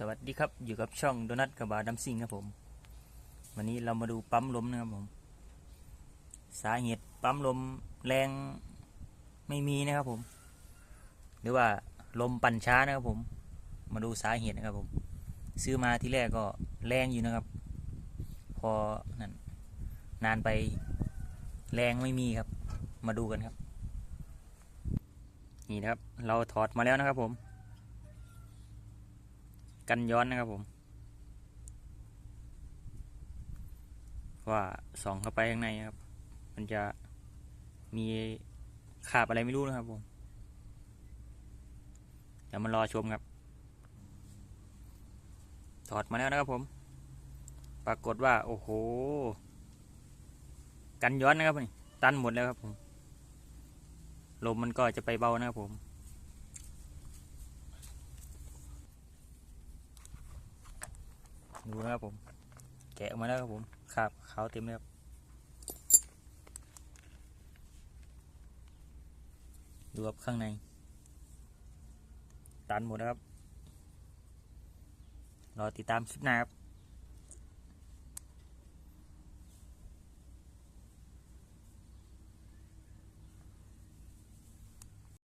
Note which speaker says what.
Speaker 1: สวัสดีครับ อยู่กับช่องโดนัทกับบาดัมซิงครับผม วันนี้เรามาดูปั๊มลมนะครับผม สาเหตุปั๊มลมแรงไม่มีนะครับผม หรือว่าลมปั่นช้านะครับผม มาดูสาเหตุนะครับผม ซื้อมาที่แรกก็แรงอยู่นะครับ พอนั่นนานไปแรงไม่มีครับ มาดูกันครับ นี่นะครับ เราถอดมาแล้วนะครับผม กันย้อนนะครับผม ว่าส่องเข้าไปข้างในครับ มันจะมีขาบอะไรไม่รู้นะครับผมเดี๋ยวมารอชมครับ ถอดมาแล้วนะครับผม ปรากฏว่า โอ้โห กันย้อนนะครับนี่ตันหมดแล้วครับผม ลมมันก็จะไปเบานะครับผม ดูนะครับผม แกะออกมาแล้วครับผมครับขาวเต็มเลยครับดูครับข้างใน ตันหมดนะครับ รอติดตามคลิปหน้าครับ